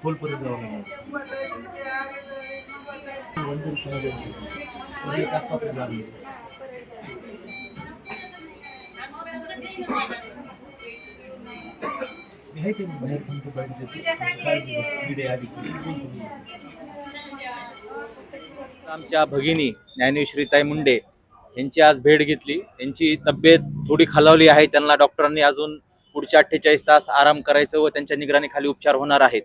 খোল করে দেওয়া শোনা যাচ্ছে চাষবাসের की बाहेर तुमचं आमच्या भगिनी ज्ञानेश्रीताई मुंडे यांची आज भेट घेतली. यांची तब्येत थोडी खालावली आहे. त्यांना डॉक्टरांनी अजून पुढच्या अठ्ठेचाळीस तास आराम करायचं व त्यांच्या निगराणीखाली उपचार होणार आहेत.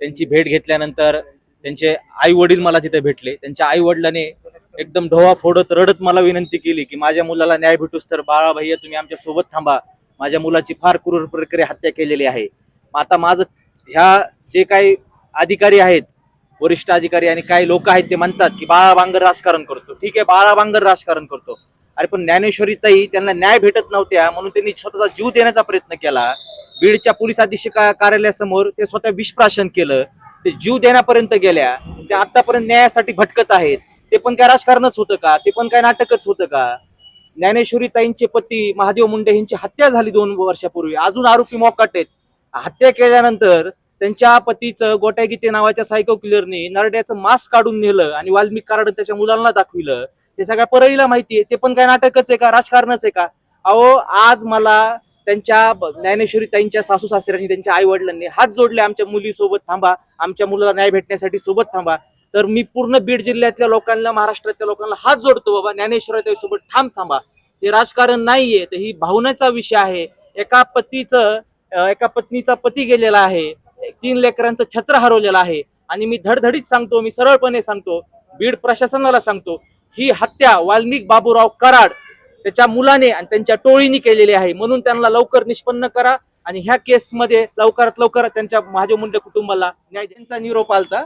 त्यांची भेट घेतल्यानंतर त्यांचे आई वडील मला तिथे भेटले. त्यांच्या आई वडिलांनी एकदम ढोवा फोडत रडत मला विनंती केली की माझ्या मुलाला न्याय भेटूस तर बाळा भैया तुम्ही आमच्यासोबत थांबा. माझ्या मुलाची फार क्रूर प्रकारे हत्या केलेली आहे. आता माझं ह्या जे काही अधिकारी आहेत वरिष्ठ अधिकारी आणि काही लोक आहेत ते म्हणतात की बाळा बांगर राजकारण करतो. ठीक आहे बाळा बांगर राजकारण करतो. अरे पण ज्ञानेश्वरी ताई त्यांना न्याय भेटत नव्हत्या म्हणून त्यांनी स्वतःचा जीव देण्याचा प्रयत्न केला. बीडच्या पोलीस अधीक्षक कार्यालयासमोर ते स्वतः विषप्राशन केलं. ते जीव देण्यापर्यंत गेल्या. ते आतापर्यंत न्यायासाठी भटकत आहेत. ते पण काय राजकारणच होतं का? ते पण काय नाटकच होतं का? ज्ञानेश्वरी ताईंचे पती महादेव मुंडे यांची हत्या झाली दोन वर्षापूर्वी. अजून आरोपी मोकाट आहेत. हत्या केल्यानंतर त्यांच्या पतीचं गोट्यागीते नावाच्या सायको किलरने नरड्याचं मास्क काढून नेलं आणि वाल्मिक कार्ड त्याच्या मुलांना दाखविलं. हे सगळ्या परळीला माहिती आहे. ते पण काय नाटकच आहे का? राजकारणच आहे का? अहो आज मला त्यांच्या ज्ञानेश्वरी ताईंच्या सासू सासऱ्यांनी त्यांच्या आई वडिलांनी हात जोडले. आमच्या मुलीसोबत थांबा. आमच्या मुलाला न्याय भेटण्यासाठी सोबत थांबा. तर मी पूर्ण बीड जिल्ह्यातल्या लोकांना महाराष्ट्रातल्या लोकांना हात जोडतो बाबा ज्ञानेश्वराच्या सोबत ठाम थांबा. हे राजकारण नाहीये तर ही भावनेचा विषय आहे. एका पतीचं एका पत्नीचा पती गेलेला आहे. तीन लेकरांचं छत्र हरवलेलं आहे. आणि मी धडधडीत सांगतो मी सरळपणे सांगतो बीड प्रशासनाला सांगतो ही हत्या वाल्मिक बाबूराव कराड त्याच्या मुलाने आणि त्यांच्या टोळीने केलेली आहे. म्हणून त्यांना लवकर निष्पन्न करा आणि ह्या केसमध्ये लवकरात लवकर त्यांच्या महादेव मुंडे कुटुंबाला न्याय त्यांचा निरोप आलता.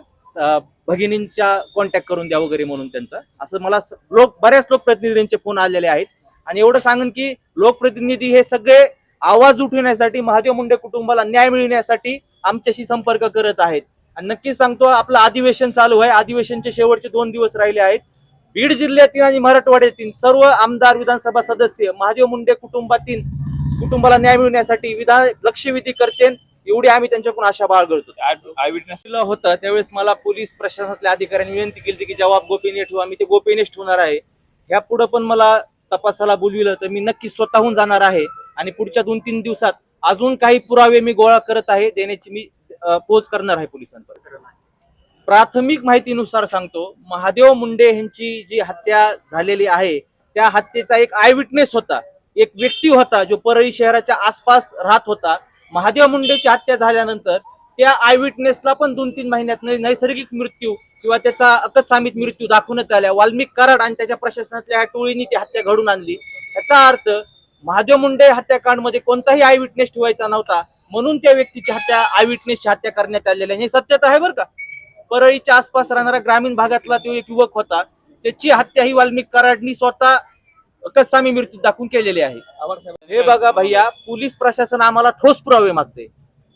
भगिनींच्या कॉन्टॅक्ट करून द्या वगैरे म्हणून त्यांचा. असं मला लोक बऱ्याच लोकप्रतिनिधींचे फोन आलेले आहेत. आणि एवढं सांगन की लोकप्रतिनिधी हे सगळे आवाज उठविण्यासाठी महादेव मुंडे कुटुंबाला न्याय मिळण्यासाठी आमच्याशी संपर्क करत आहेत. आणि नक्कीच सांगतो आपलं अधिवेशन चालू आहे. अधिवेशनचे शेवटचे दोन दिवस राहिले आहेत. बीड जिल्ह्यातील आणि मराठवाड्यातील सर्व आमदार विधानसभा सदस्य महादेव मुंडे कुटुंबातील कुटुंबाला न्याय मिळण्यासाठी विधान लक्षवेधी करते एवढी आम्ही त्यांच्याकडून आशा बाळगतो आय विटनेसला होतं त्यावेळेस मला पोलीस प्रशासनातल्या अधिकाऱ्यांनी विनंती केली होती की जवाब गोपनीय ठेवा मी ते गोपनीयच ठेवणार आहे. ह्या पुढे पण मला तपासाला बोलविलं तर मी नक्की स्वतःहून जाणार आहे आणि पुढच्या दोन तीन दिवसात अजून काही पुरावे मी गोळा करत आहे देण्याची मी पोच करणार आहे पोलिसांवर प्राथमिक माहितीनुसार सांगतो महादेव मुंडे यांची जी हत्या झालेली आहे त्या हत्येचा एक आय विटनेस होता. एक व्यक्ती होता जो परळी शहराच्या आसपास राहत होता. महादेव मुंडेची हत्या झाल्यानंतर त्या आय विटनेसला पण दोन तीन महिन्यात नैसर्गिक मृत्यू किंवा त्याचा अकस्मामित मृत्यू दाखवण्यात आल्या. वाल्मिक कराड आणि त्याच्या प्रशासनातल्या ह्या टोळीने ती हत्या घडून आणली. याचा अर्थ महादेव मुंडे हत्याकांडमध्ये कोणताही आय विटनेस ठेवायचा नव्हता. म्हणून त्या व्यक्तीची हत्या आय विटनेसची हत्या करण्यात आलेली आहे. हे सत्यता आहे बरं का? परळीच्या आसपास राहणारा ग्रामीण भागातला तो एक युवक होता. त्याची हत्या ही वाल्मिक कराडनी स्वतः कसामी मृत्यू दाखवून केलेली आहे. हे बघा भैया पोलीस प्रशासन आम्हाला ठोस पुरावे मागते.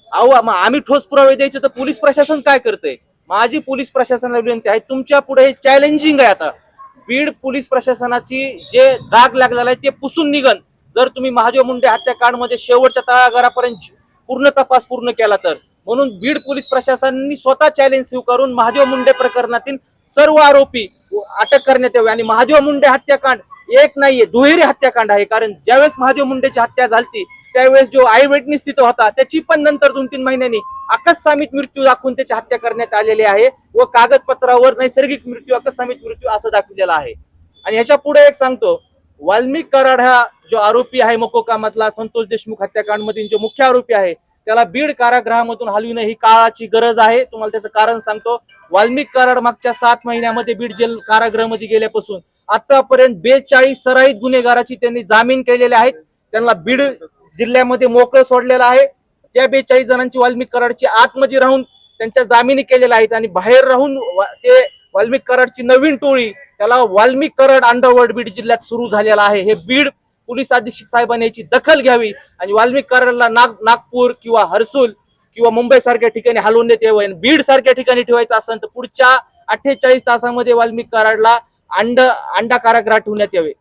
अहो आम्ही ठोस पुरावे द्यायचे तर पोलीस प्रशासन काय करतंय? माझी पोलीस प्रशासनाला विनंती आहे तुमच्यापुढे हे चॅलेंजिंग आहे आता. बीड पोलीस प्रशासनाची जे डाग लागलेला आहे ते पुसून निघन. जर तुम्ही महादेव मुंडे हत्याकांडमध्ये शेवटच्या तळागारापर्यंत पूर्ण तपास पूर्ण केला तर. म्हणून बीड पोलीस प्रशासनाने स्वतः चॅलेंज स्वीकारून महादेव मुंडे प्रकरणातील सर्व आरोपी अटक करण्यात यावे आणि महादेव मुंडे हत्याकांड एक नाहीये दुहेरी हत्याकांड आहे. कारण ज्यावेळेस महादेव मुंडेची हत्या झाली त्यावेळेस जो आय विटनेस तिथं होता त्याची पण नंतर दोन तीन महिन्यांनी अकस्मामित मृत्यू दाखवून त्याची हत्या करण्यात आलेली आहे व कागदपत्रावर नैसर्गिक मृत्यू अकस्मामित मृत्यू असं दाखवलेला आहे. आणि ह्याच्या पुढे एक सांगतो वाल्मिक कराड हा जो आरोपी आहे मकोकामातला संतोष देशमुख हत्याकांड मधील जो मुख्य आरोपी आहे त्याला बीड कारागृहामधून हलविणं ही काळाची गरज आहे. तुम्हाला त्याचं कारण सांगतो वाल्मिक कराड मागच्या सात महिन्यामध्ये बीड जेल कारागृहामध्ये गेल्यापासून आतापर्यंत बेचाळीस सराईत गुन्हेगाराची त्यांनी जामीन केलेले आहेत. त्यांना बीड जिल्ह्यामध्ये मोकळं सोडलेलं आहे. त्या बेचाळीस जणांची वाल्मिक कराडची आतमध्ये राहून त्यांच्या जामिनी केलेल्या आहेत आणि बाहेर राहून ते वाल्मिक कराडची नवीन टोळी त्याला वाल्मिक कराड अंडरवर्ल्ड बीड जिल्ह्यात सुरू झालेला आहे. हे बीड पोलीस अधीक्षक साहेबांनी याची दखल घ्यावी आणि वाल्मिक कराडला नाग नागपूर किंवा हर्सूल किंवा मुंबई सारख्या ठिकाणी हलवण्यात यावं. आणि बीड सारख्या ठिकाणी ठेवायचं असेल तर पुढच्या अठ्ठेचाळीस तासामध्ये वाल्मिक कराडला अंड अंडा कारागृहात ठेवण्यात यावे.